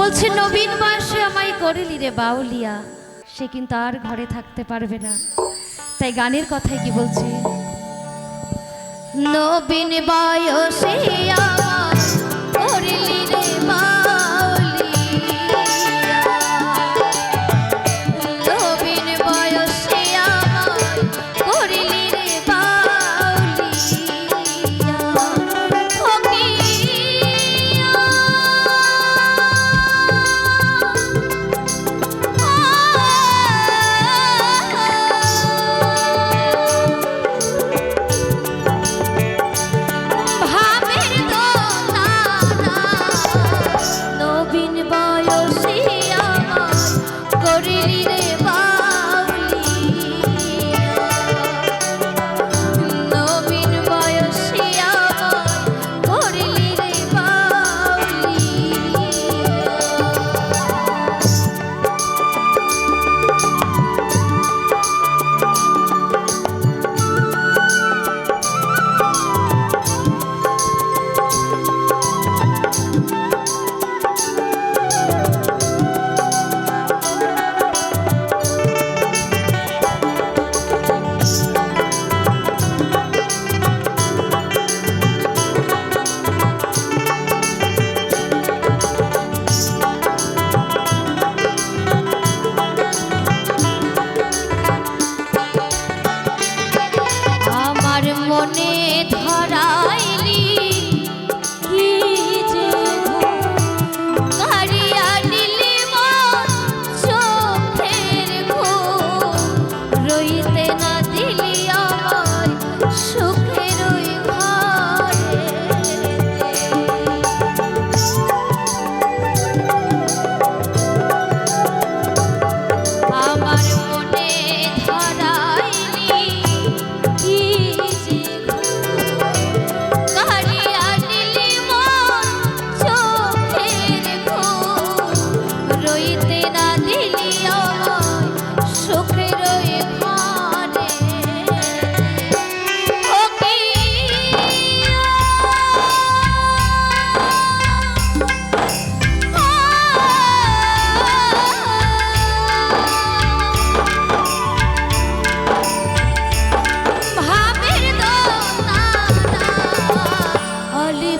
বলছে, নবীন বয়সে আমায় করেলি রে বাউলিয়া। সে কিন্তু আর ঘরে থাকতে পারবে না। তাই গানের কথাই কি বলছে? নবীন বয়সে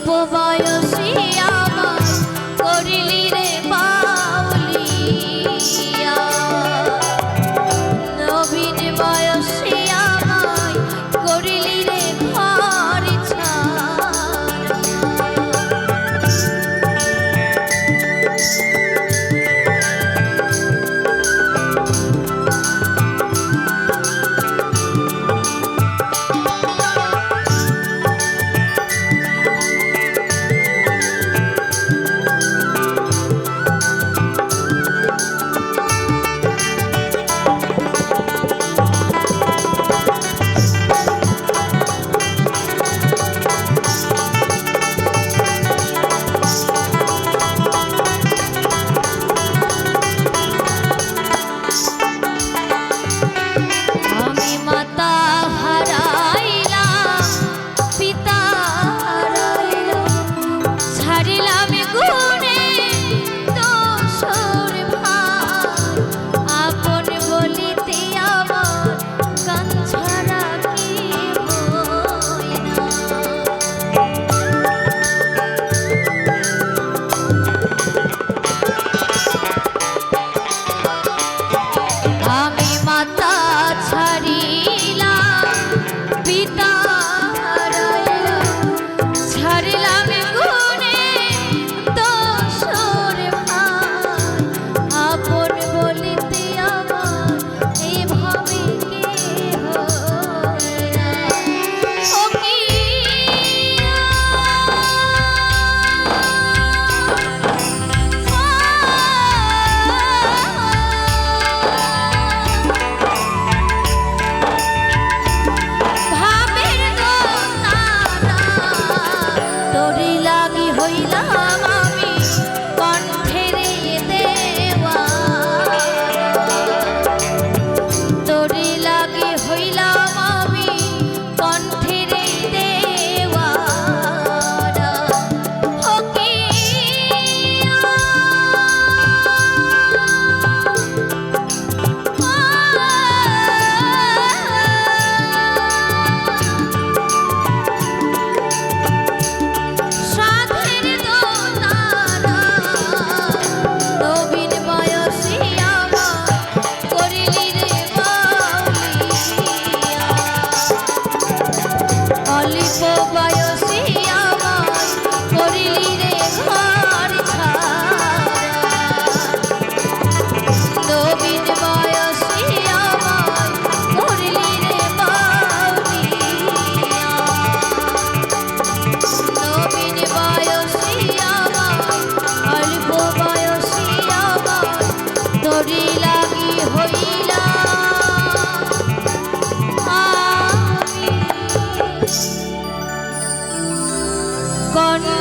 উপবায় con